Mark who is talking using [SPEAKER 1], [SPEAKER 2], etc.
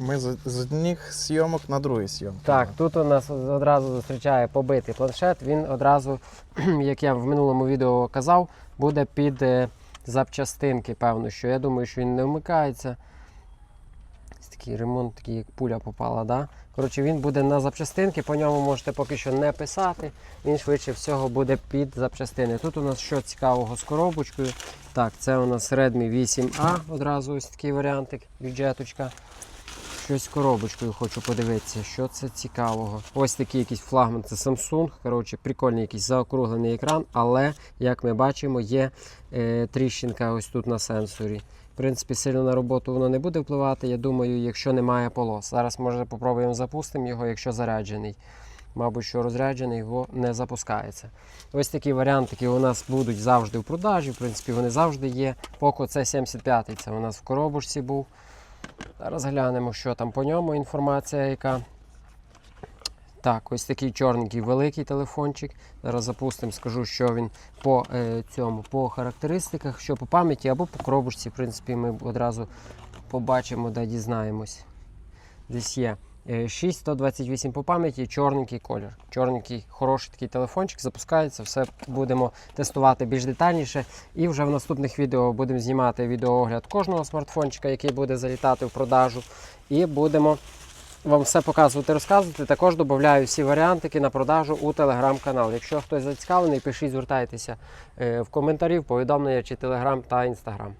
[SPEAKER 1] Ми з, з одних зйомок на другі зйомки.
[SPEAKER 2] Так, тут у нас одразу зустрічає побитий планшет. Він одразу, як я в минулому відео казав, буде під е, запчастинки, певно, що я думаю, що він не вмикається. Ось Такий ремонт, такий як пуля попала. Да? Коротше, він буде на запчастинки, по ньому можете поки що не писати. Він швидше всього буде під запчастини. Тут у нас що цікавого з коробочкою. Так, це у нас Redmi 8A, одразу ось такий варіантик, бюджеточка. Щось коробочкою хочу подивитися, що це цікавого. Ось такий якийсь флагман, це Samsung. Коротше, прикольний якийсь заокруглений екран, але, як ми бачимо, є е, тріщинка ось тут на сенсорі. В принципі, сильно на роботу воно не буде впливати. Я думаю, якщо немає полос. Зараз може попробуємо запустимо його, якщо заряджений. Мабуть, що розряджений, його не запускається. Ось такі варіантики у нас будуть завжди в продажі. В принципі, вони завжди є. Poco C75 це у нас в коробочці був. Зараз глянемо, що там по ньому інформація, яка. Так, ось такий чорненький великий телефончик. Зараз запустимо, скажу, що він по е, цьому, по характеристиках, що по пам'яті або по коробочці. В принципі, ми одразу побачимо, де дізнаємось. Десь є. Е, 6128 по пам'яті, чорненький колір. Чорненький, хороший такий телефончик, запускається, все будемо тестувати більш детальніше. І вже в наступних відео будемо знімати відеоогляд кожного смартфончика, який буде залітати в продажу. І будемо вам все показувати, розказувати. Також додаю всі варіантики на продажу у телеграм-канал. Якщо хтось зацікавлений, пишіть, звертайтеся е, в коментарі, в повідомлення чи телеграм та інстаграм.